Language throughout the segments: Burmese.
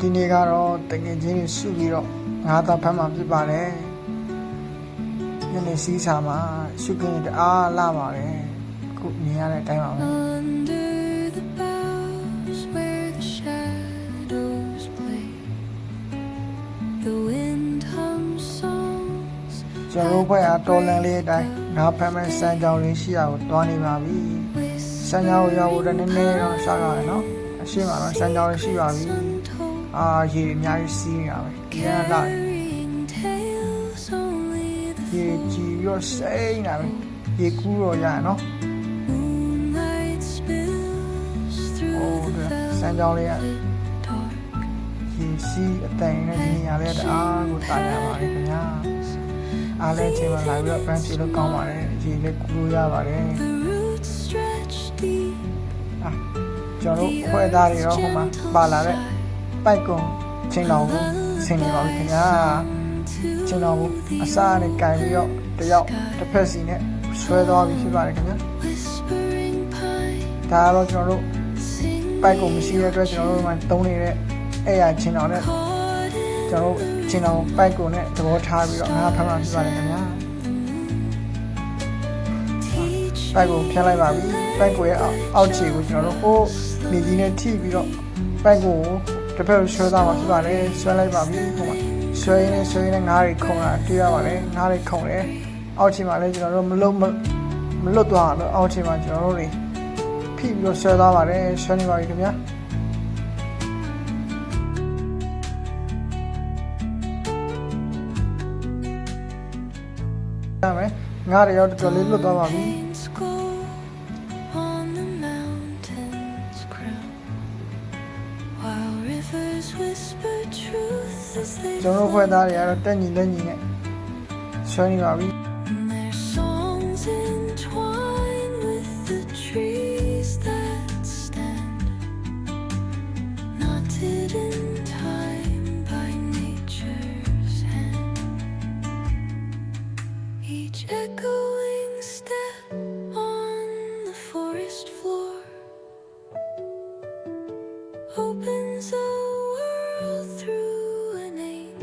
ဒီနေ့ကတော့တကယ်ချင်းတွေစုပြီးတော့ငါးသားဖမ်းမှာဖြစ်ပါတယ်ညနေစီးစာမှာရှုခင်းတအားလာပါတယ်ခုမြင်ရတဲ့အတိုင်းပါပဲ Under the boughs where the shadows play, the wind hums songs ကျွန်တော်တို့ဘက်ကတော်လန်လေးအတိုင်းငါးဖမ်းမဲ့စမ်းကြောင်းလေးရှိရကိုတွားနေပါပြီ with စမ်းကြောင်းကိုရောက်ဖို့တနည်းနည်းတော့ရှားရတယ်နော်အရှိမတော့စမ်းကြောင်းလေးရှိပါပြီ untold, အာရေအများကြီးစီးနေတာပဲဒီကနေ့လာ carrying tales only the ရေကြည်ပြီးတော့စိမ့်နေတာပဲရေကူးတော့ရရနော် moonlight spills through Oh, the the sandal layer. velvet dark. ရေစီးအတိုင်နဲ့ဒီနေရာလေးတအားကိုတာရပါတယ်ခင်ဗျာအားလည်းအချိန်မှလာပြီးတော့ပန်းစီလို့ကောင်းပါတယ်ရေလည်းကူးလို့ရပါတယ် The roots stretch deep. အာကျွန်တော်တို့ဖွဲ့သားတွေတော့ဟိုမှာပါလာတဲ့ ပိုက်ကုံချင်းတော်ကိုဆင်နေပါပြီခင်ဗျာချင်းတော်ကိုအစားနဲ့ကင်ပြီးတော့တယောက်တစ်ဖက်စီနဲ့ဆွဲသွားပြီဖြစ်ပါတယ်ခင်ဗျာ Whispering pine ဒါကတော့ကျွန်တော်တို့ sing ပိုက်ကုံမရှိတဲ့အတွက်ကျွန်တော်တို့မှတုံးနေတဲ့အဲ့ရချင်းတော်နဲ့ caught in ကျွန်တော်တို့ချင်းတော်ပိုက်ကုံနဲ့သဘောထားပြီးတော့ငါဖမ်းမှဖြစ်ပါတယ်ခင်ဗျာ teach ပိုက်ကိုဖျက်လိုက်ပါပြီပိုက်ကိုရဲ့အောက်အောက်ခြေကိုကျွန်တော်တို့ဟိုးနေကြီးနဲ့ထိပြီးတော့ပိုက်ကို တစ်ဖက်ကိုဆွဲသားမှာဖြစ်ပါတယ်ဆွဲလိုက်ပါပြီဟိုမှာဆွဲရင်းနဲ့ဆွဲရင်းနဲ့ငါးတွေခုံတာတွေ့ရပါတယ်ငါးတွေခုံတယ်အောက်ခြေမှာလည်းကျွန်တော်တို့မလွတ်မမလွတ်သွားအောင်လို့အောက်ခြေမှာကျွန်တော်တို့တွေဖိပြီးတော့ဆွဲသားပါတယ်ဆွဲနေပါပြီခင်ဗျာရမယ်ငါးတွေရောတော်တော်လေးလွတ်သွားပါပြီ ကျွန်တော်တို့ဖွဲ့သားတွေကတော့တက်ညီတက်ညီနဲ့ဆွဲနေပါပြီ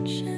attention.